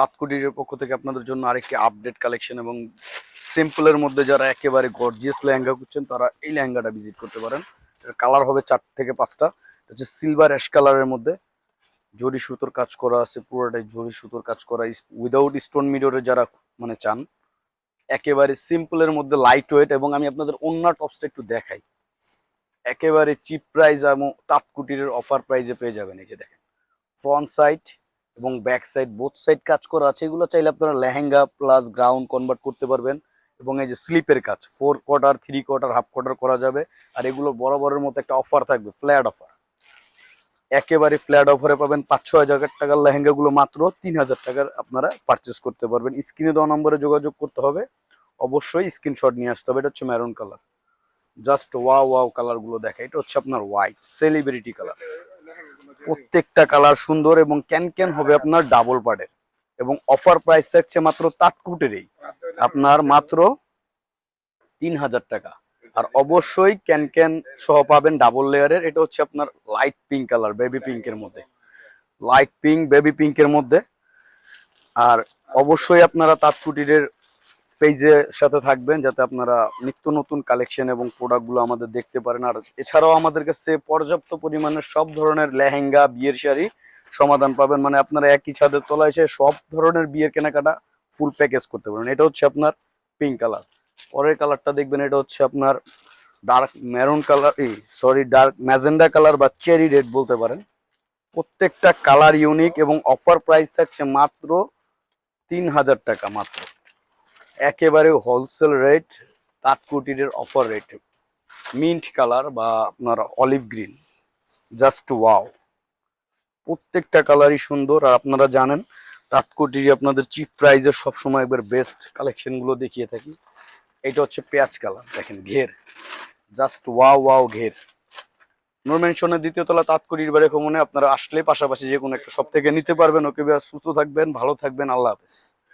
তাৎকুটির পক্ষ থেকে আপনাদের জন্য আরেকটি আপডেট কালেকশন এবং সিম্পলের মধ্যে যারা একেবারে গর্জিয়াস লেহেঙ্গা করছেন তারা এই লেহেঙ্গাটা ভিজিট করতে পারেন। কালার হবে চার থেকে পাঁচটা। হচ্ছে সিলভার অ্যাশ কালারের মধ্যে। জরি সুতোর কাজ করা আছে, পুরোটাই জরি সুতোর কাজ করা। উইদাউট স্টোন মিররে যারা মানে চান, একেবারে সিম্পলের মধ্যে লাইট ওয়েট এবং আমি আপনাদের অন্য টপসটা একটু দেখাই। একেবারে চিপ প্রাইস এবং তাৎকুটির অফার প্রাইজে পেয়ে যাবেন এই যে দেখেন। ফ্রন্ট সাইড এবং ব্যাক সাইড বোথ সাইড কাজ করা আছে, এগুলো চাইলে আপনারা লেহেঙ্গা প্লাস গ্রাউন্ড কনভার্ট করতে পারবেন এবং এই যে স্লিপের কাজ four quarter three quarter half quarter করা যাবে। আর এগুলো বরাবরের মতো একটা অফার থাকবে ফ্ল্যাট অফার একেবারে ফ্ল্যাট অফারে পাবেন পাঁচ ছ হাজার টাকার লেহেঙ্গাগুলো মাত্র তিন হাজার টাকার আপনারা পারচেস করতে পারবেন। স্ক্রিনে দেওয়া নম্বরে যোগাযোগ করতে হবে, অবশ্যই স্ক্রিনশট নিয়ে আসতে হবে, এটা হচ্ছে maroon colour just wow wow কালারগুলো দেখা, এটা হচ্ছে আপনার হোয়াইট সেলিব্রিটি কালার প্রত্যেকটা কালার সুন্দর এবং ক্যান ক্যান হবে আপনার ডাবল পার্টের এবং অফার প্রাইস থাকছে মাত্র তাৎকুটেরই আপনার মাত্র তিন হাজার টাকা। আর অবশ্যই ক্যান ক্যান সহ পাবেন ডাবল লেয়ারের এটা হচ্ছে আপনার লাইট পিঙ্ক কালার বেবি পিঙ্কের মধ্যে। লাইট পিঙ্ক বেবি পিঙ্কের মধ্যে। আর অবশ্যই আপনারা তাৎকুটিরের পেজের সাথে থাকবেন যাতে আপনারা নিত্য নতুন কালেকশন এবং প্রোডাক্টগুলো আমাদের দেখতে পারেন। আর এছাড়াও আমাদের কাছে পর্যাপ্ত পরিমাণে সব ধরনের লেহেঙ্গা, বিয়ের শাড়ি সমাধান পাবেন। মানে আপনারা একই ছাদের তলায় এসে সব ধরনের বিয়ের কেনাকাটা ফুল প্যাকেজ করতে পারেন এটা হচ্ছে আপনার পিঙ্ক কালার পরের কালারটা দেখবেন, এটা হচ্ছে আপনার ডার্ক মেরুন কালার এই সরি ডার্ক ম্যাজেন্ডা কালার বা চেরি রেড বলতে পারেন। প্রত্যেকটা কালার ইউনিক এবং অফার প্রাইস থাকছে মাত্র তিন হাজার টাকা মাত্র। একেবারে হোলসেল রেট তাৎকুটির অফার রেট মিন্ট কালার বা আপনার অলিভ গ্রিন জাস্ট ওয়াও প্রত্যেকটা কালারই সুন্দর, আর আপনারা জানেন তাৎকুটির আপনাদের চিপ প্রাইজের সবসময় একবার বেস্ট কালেকশনগুলো দেখিয়ে থাকি। এটা হচ্ছে পেঁয়াজ কালার দেখেন ঘের জাস্ট ওয়াও ওয়াও ঘের। নূর মেনশনের দ্বিতীয় তলা তাৎকুটির বাড়ি কমনে আপনারা আসলে পাশাপাশি যে কোনো একটা সব থেকে নিতে পারবেন। ওকে সুস্থ থাকবেন, ভালো থাকবেন, আল্লাহ হাফেজ।